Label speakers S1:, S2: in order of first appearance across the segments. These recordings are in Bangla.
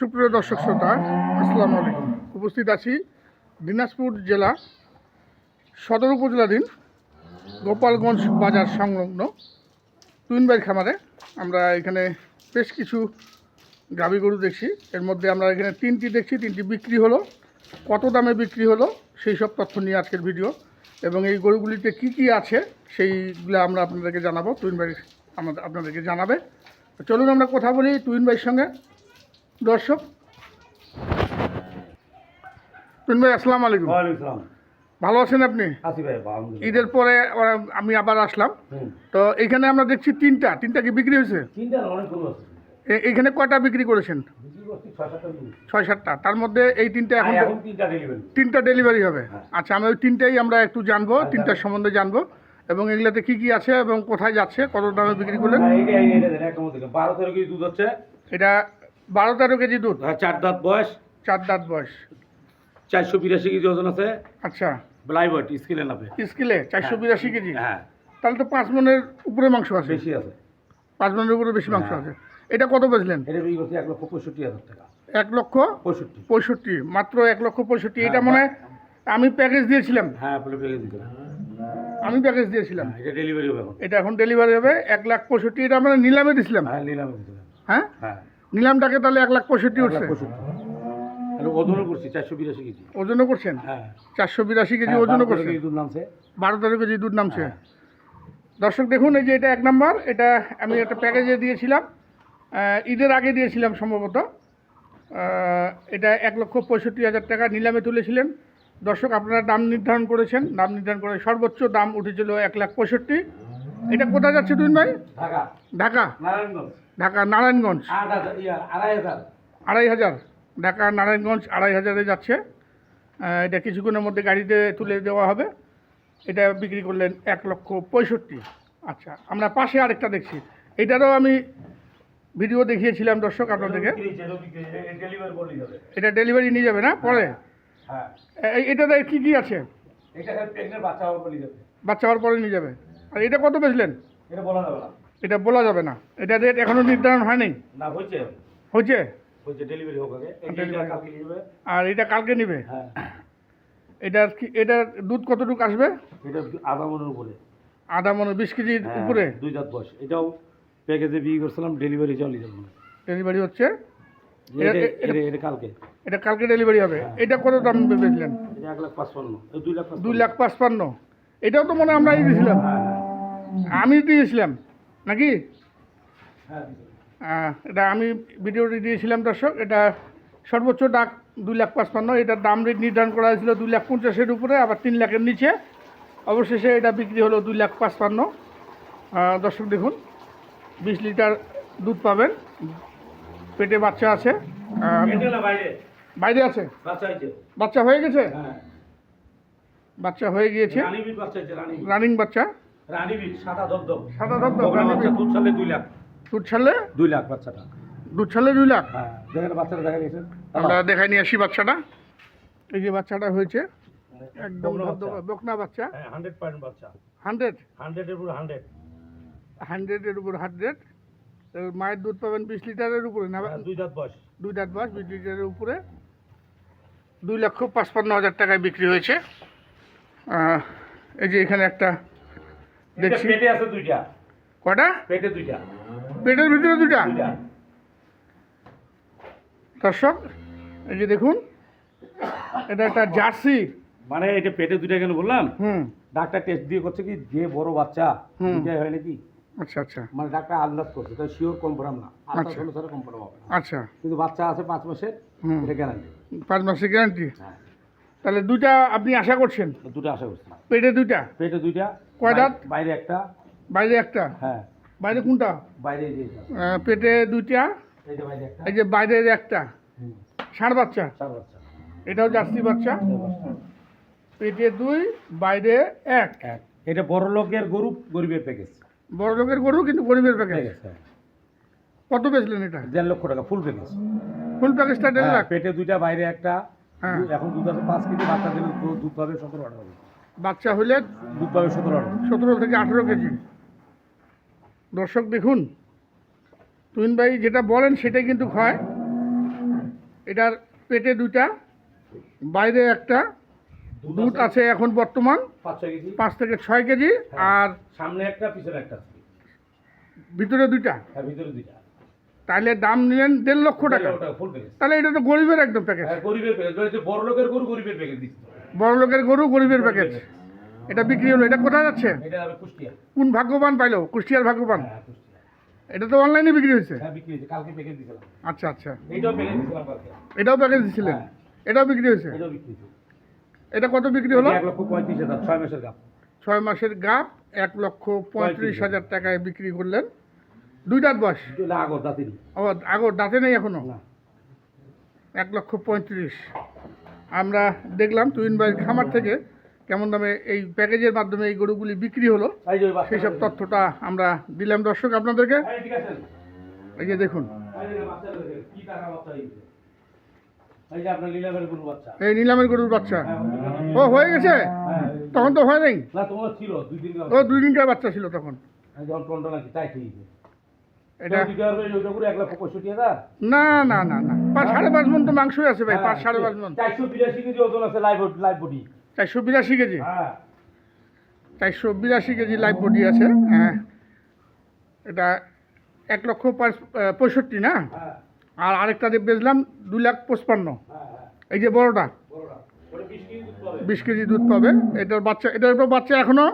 S1: সুপ্রিয় দর্শক শ্রোতা, আসসালামু আলাইকুম। উপস্থিত আছি দিনাজপুর জেলা সদর উপজেলাধীন গোপালগঞ্জ বাজার সংলগ্ন টুইনবাইর খামারে আমরা এখানে বেশ কিছু গাভী গরু দেখছি। এর মধ্যে আমরা এখানে তিনটি দেখছি, তিনটি বিক্রি হলো। কত দামে বিক্রি হলো, সেই সব তথ্য নিয়ে আজকের ভিডিও। এবং এই গরুগুলিতে কি কি আছে, সেইগুলো আমরা আপনাদেরকে জানাব। টুইন ভাই আমাদের আপনাদেরকে জানাবে। চলুন আমরা কথা বলি টুইন ভাইয়ের সঙ্গে। দর্শক ভাই আসসালামু আলাইকুম। ভালো আছেন আপনি? ঈদের পরে আমি আবার আসলাম। তো এখানে আমরা দেখছি তিনটা। তিনটা কি বিক্রি হয়েছে?
S2: তিনটা না, অনেক গরু আছে।
S1: এ- এইখানে কয়টা বিক্রি করেছেন?
S2: ছয় সাতটা
S1: তার মধ্যে এই তিনটা এখন
S2: এখন তিনটা ডেলিভারি
S1: হবে।
S2: হ্যাঁ।
S1: আচ্ছা আমি ওই তিনটাই আমরা একটু জানব তিনটার সম্বন্ধে জানব। এবং এগুলাতে কি কি আছে এবং কোথায় যাচ্ছে কত দামে বিক্রি করলেন?
S2: হচ্ছে।
S1: এটা বারো তেরো কেজি দুধ?
S2: আর চার দাঁত বয়স।
S1: চার দাঁত বয়স।
S2: চারশো বিরাশি কেজি ওজন আছে।
S1: আচ্ছা।
S2: ব্লাইবট স্কিলে নাপে।
S1: স্কেলে চারশো বিরাশি কেজি?
S2: হ্যাঁ।
S1: তাহলে তো পাঁচ মনের উপরে মাংস আছে।
S2: বেশি আছে।
S1: পাঁচ মনের উপরে বেশি মাংস
S2: হ্যাঁ।
S1: আছে। এটা কত বেচলেন?
S2: এটা বিক্রি করছি এক লক্ষ পঁয়ষট্টি হাজার টাকা।
S1: এক লক্ষ
S2: পঁয়ষট্টি।
S1: পঁয়ষট্টি মাত্র এক লক্ষ পঁয়ষট্টি। এটা
S2: হ্যাঁ,
S1: মনে হয় আমি প্যাকেজ দিয়েছিলাম।
S2: হ্যাঁ বলে পেয়ে দিতে
S1: আমি প্যাকেজ দিয়েছিলাম।
S2: এটা ডেলিভারি হবে
S1: এটা এখন ডেলিভারি হবে এক লাখ পঁয়ষট্টি। এটা আমরা নিলামে দিছিলাম।
S2: হ্যাঁ নিলামে হবে।
S1: হ্যাঁ?
S2: হ্যাঁ।
S1: নিলামটাকে তাহলে এক লাখ পঁয়ষট্টি উঠছে।
S2: ওজনও করছি চারশো বিরাশি কেজি।
S1: ওজনও করছেন?
S2: হ্যাঁ।
S1: চারশো বিরাশি কেজি
S2: হ্যাঁ,
S1: ওজনও করছেন?
S2: কেজি দুধ নামছে।
S1: বারো তেরো কেজি দুধ নামছে।
S2: হ্যাঁ।
S1: দর্শক দেখুন এই যে এটা এক নাম্বার এটা আমি একটা প্যাকেজে দিয়েছিলাম। ঈদের আগে দিয়েছিলাম সম্ভবত। এটা এক লক্ষ পঁয়ষট্টি হাজার টাকা নিলামে তুলেছিলেন। দর্শক আপনারা দাম নির্ধারণ করেছেন। দাম নির্ধারণ করে সর্বোচ্চ দাম উঠেছিল এক লাখ পঁয়ষট্টি। এটা কোথায় যাচ্ছে তুই ভাই?
S2: ঢাকা।
S1: ঢাকা।
S2: নারায়ণগঞ্জ।
S1: ঢাকা নারায়ণগঞ্জ।
S2: আড়াই হাজার।
S1: ঢাকা নারায়ণগঞ্জ আড়াই হাজারে যাচ্ছে। এটা কিছুক্ষণের মধ্যে গাড়িতে তুলে দেওয়া হবে। এটা বিক্রি করলেন এক লক্ষ পঁয়ষট্টি। আচ্ছা আমরা পাশে আরেকটা দেখছি। এটারও আমি ভিডিও দেখিয়েছিলাম দর্শক আপনাদেরকে। এটা ডেলিভারি নিয়ে যাবে। না? পরে?
S2: হ্যাঁ
S1: এটাতে কী কী আছে?
S2: বাচ্চা
S1: হওয়ার পরে নিয়ে যাবে। আর এটা কত বেচলেন?
S2: এটা বলা যাবে না।
S1: এটা বলা যাবে না। এটা রেট এখনও নির্ধারণ হয়নি।
S2: না হয়েছে। ডেলিভারি হোক আগে।
S1: আর এটা কালকে নিবে?
S2: হ্যাঁ।
S1: এটার কি এটার দুধ কতটুকু আসবে?
S2: এটা আধা মনের উপরে।
S1: আধা মনে বিশ কেজির
S2: হ্যাঁ,
S1: উপরে?
S2: দুই দাঁত বয়স। এটাও প্যাকেজে বিক্রি করছিলাম ডেলিভারি
S1: ডেলিভারি হচ্ছে?
S2: এটা
S1: এটা-
S2: এটা এটা কালকে।
S1: এটা কালকে ডেলিভারি হবে। এটা কত দাম বেচলেন?
S2: এক লাখ পাঁচপান্ন। দুই লাখ পাঁচপান্ন।
S1: দুই লাখ পাঁচপান্ন। এটাও তো মনে হয় দিয়েছিলাম।
S2: হ্যাঁ।
S1: আমি দিয়েছিলাম। নাকি?
S2: হ্যাঁ
S1: এটা আমি ভিডিওটি দিয়েছিলাম দর্শক এটা সর্বোচ্চ ডাক দুই লাখ পাঁচপান্ন এটার দাম রেট নির্ধারণ করা হয়েছিল দুই লাখ পঞ্চাশের উপরে আবার তিন লাখের নিচে। অবশেষে এটা বিক্রি হলো দুই লাখ পাঁচপান্ন। দর্শক দেখুন বিশ লিটার দুধ পাবেন। পেটে বাচ্চা আছে।
S2: বাইরে?
S1: আছে?
S2: বাচ্চা
S1: হয়ে গেছে?
S2: হ্যাঁ।
S1: বাচ্চা হয়ে গিয়েছে।
S2: রানিং বাচ্চা। সাদা
S1: সাদা
S2: দুধ লাখ।
S1: দুধ
S2: লাখ বাচ্চাটা।
S1: দুধ লাখ?
S2: হ্যাঁ দেখেন বাচ্চাটা দেখা গেছে
S1: আমরা দেখাই নিয়ে আসি বাচ্চাটা। এই যে বাচ্চাটা হয়েছে একদম
S2: বকনা বাচ্চা। হ্যাঁ বাচ্চা। হান্ড্রেডের উপর হান্ড্রেড
S1: হান্ড্রেডের উপর হান্ড্রেড মায়ের দুধ পাবেন বিশ লিটারের উপরে না?
S2: দুই দাঁত বয়স।
S1: দুই দাঁত বাস বিশ লিটারের উপরে। দুই লক্ষ পাঁচপান্ন হাজার টাকায় বিক্রি হয়েছে। এই যে এখানে একটা দেখছি।
S2: পেটে আছে দুইটা।
S1: কটা
S2: পেটে দুইটা।
S1: পেটের ভিতরে দুটা
S2: দুইটা।
S1: দর্শক এই যে দেখুন এটা একটা জার্সি।
S2: মানে এটা পেটে দুইটা কেন বললাম?
S1: হুম।
S2: ডাক্তার টেস্ট দিয়ে করছে কি যে বড় বাচ্চা
S1: হুম।
S2: দুইটাই হয় নাকি?
S1: আচ্ছা আচ্ছা।
S2: মানে ডাক্তার আন্দাজ করছে তাই শিওর কনফার্ম না।
S1: আচ্ছা।
S2: কনফার্ম হবে না।
S1: আচ্ছা।
S2: কিন্তু বাচ্চা আছে পাঁচ মাসের
S1: হুম।
S2: এটা গ্যারান্টি
S1: পাঁচ মাসের গ্যারান্টি
S2: হ্যাঁ।
S1: তাহলে দুইটা আপনি আশা করছেন?
S2: দুটো আশা করছি।
S1: পেটে দুইটা?
S2: পেটে দুইটা
S1: কয় দাঁত?
S2: বাইরে একটা।
S1: বাইরে একটা?
S2: হ্যাঁ।
S1: বাইরে কোনটা?
S2: বাইরে
S1: পেটে দুইটা?
S2: বাইরে একটা।
S1: এই যে বাইরের একটা? ষাঁড় বাচ্চা? এটাও জার্সি বাচ্চা? পেটে দুই বাইরে এক?
S2: এক। এটা বড় লোকের গরু গরিবের প্যাকেজ।
S1: বড় লোকের গরু কিন্তু গরিবের প্যাকেজ?
S2: হ্যাঁ।
S1: কত বেচলেন এটা?
S2: দেড় লক্ষ টাকা ফুল প্যাকেজ।
S1: ফুল প্যাকেজটা দেড় লাখ।
S2: পেটে দুইটা বাইরে একটা।
S1: হ্যাঁ।
S2: এখন দুধ আছে পাঁচ কেজি বাচ্চা দিলে দুধ পাবে সতেরো আঠারো
S1: বাচ্চা হলে
S2: দুধ পাবে সতেরো আঠারো
S1: সতেরো থেকে আঠেরো কেজি। দর্শক দেখুন তুহিন ভাই যেটা বলেন সেটাই কিন্তু হয়। এটার পেটে দুইটা বাইরে একটা দুধ আছে। এখন বর্তমান
S2: পাঁচ
S1: থেকে ছয় কেজি আর
S2: সামনে একটা পিছনে একটা
S1: ভিতরে দুইটা।
S2: হ্যাঁ ভিতরে দুইটা।
S1: তাহলে দাম নিলেন দেড় লক্ষ টাকা। তাহলে এটা তো গরিবের একদম প্যাকেজ
S2: গরিবের প্যাকেজ বড় লোকের গরু গরিবের প্যাকেজ
S1: বড় লোকের গরু গরিবের প্যাকেজ এটা বিক্রি হলো এটা কোথায় যাচ্ছে? কোন ভাগ্যবান পাইলো? কুষ্টিয়ার ভাগ্যবান?
S2: হ্যাঁ
S1: এটা তো অনলাইনে বিক্রি হয়েছে?
S2: হ্যাঁ
S1: আচ্ছা আচ্ছা। এটাও প্যাকেজ দিছিলেন?
S2: হ্যাঁ।
S1: এটাও বিক্রি হয়েছে? এটা কত বিক্রি হলো?
S2: ছয় মাসের গাপ
S1: এক লক্ষ পঁয়ত্রিশ হাজার টাকায় বিক্রি করলেন। দুই দাঁত বয়স?
S2: আগর
S1: ও আগর দাঁতে নেই
S2: এখনও?
S1: এক লক্ষ পঁয়ত্রিশ। আমরা দেখলাম তুইন ভাইয়ের খামার থেকে কেমন দামে এই প্যাকেজের মাধ্যমে এই গরুগুলি বিক্রি হলো। সেই সব তথ্যটা আমরা দিলাম দর্শক আপনাদেরকে।
S2: এই
S1: যে দেখুন।
S2: এই
S1: নিলামের গরুর বাচ্চা।
S2: হ্যাঁ,
S1: ও হয়ে গেছে?
S2: হ্যাঁ।
S1: তখন তো হয় নাই? ও দুই দিনকার বাচ্চা ছিল তখন। এটা না না না না পাঁচ সাড়ে পাঁচ মন তো মাংসই আছে ভাই পাঁচ সাড়ে পাঁচ মন।
S2: চারশো বিরাশি কেজি ওজন আছে লাইভ লাইভ বডি
S1: চারশো বিরাশি কেজি?
S2: হ্যাঁ।
S1: চারশো বিরাশি কেজি লাইভ বডি আছে হ্যাঁ। এটা এক লক্ষ পঁয়ষট্টি না?
S2: হ্যাঁ।
S1: আর আরেকটা দিয়ে বেচলাম দুই লাখ পঁচপান্ন।
S2: হ্যাঁ হ্যাঁ।
S1: এই যে বড়টা?
S2: বিশ কেজি দুধ পাবে।
S1: এটার বাচ্চা এটার বাচ্চা
S2: এখনও।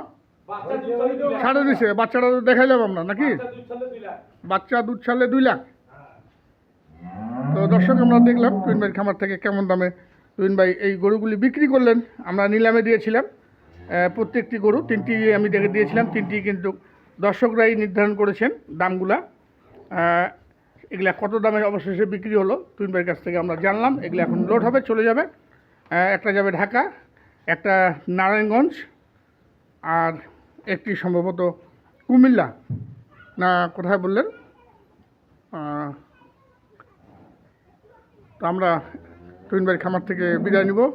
S1: ছাড়ে দিছে বাচ্চাটা তো দেখাইলাম আমরা নাকি?
S2: বাচ্চা দুধ ছাড়লে দুই লাখ।
S1: তো দর্শক, আমরা দেখলাম টুইন ভাইয়ের খামার থেকে কেমন দামে তুইন ভাই এই গরুগুলি বিক্রি করলেন। আমরা নিলামে দিয়েছিলাম প্রত্যেকটি গরু, তিনটি আমি দেখে দিয়েছিলাম, তিনটি কিন্তু দর্শকরাই নির্ধারণ করেছেন দামগুলা। এগুলা কত দামে অবশেষে বিক্রি হলো তুইন ভাইয়ের কাছ থেকে আমরা জানলাম, এগুলো এখন লোড হবে, চলে যাবে। একটা যাবে ঢাকা, একটা নারায়ণগঞ্জ, আর একটি সম্ভবত কুমিল্লা। না, কোথায় বললেন? তো আমরা টুইনবাড়ি খামার থেকে বিদায় নিব।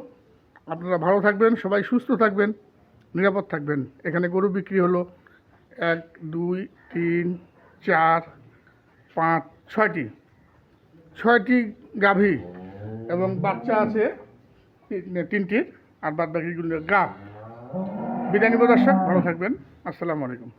S1: আপনারা ভালো থাকবেন, সবাই সুস্থ থাকবেন, নিরাপদ থাকবেন। এখানে গরু বিক্রি হলো এক, দুই, তিন, চার, পাঁচ, ছয়টি। ছয়টি গাভী এবং বাচ্চা আছে, তিন- তিনটির, আর বাদ বাকিগুলো গাভ বিদায় নিব দর্শক, ভালো থাকবেন। আসসালামু আলাইকুম।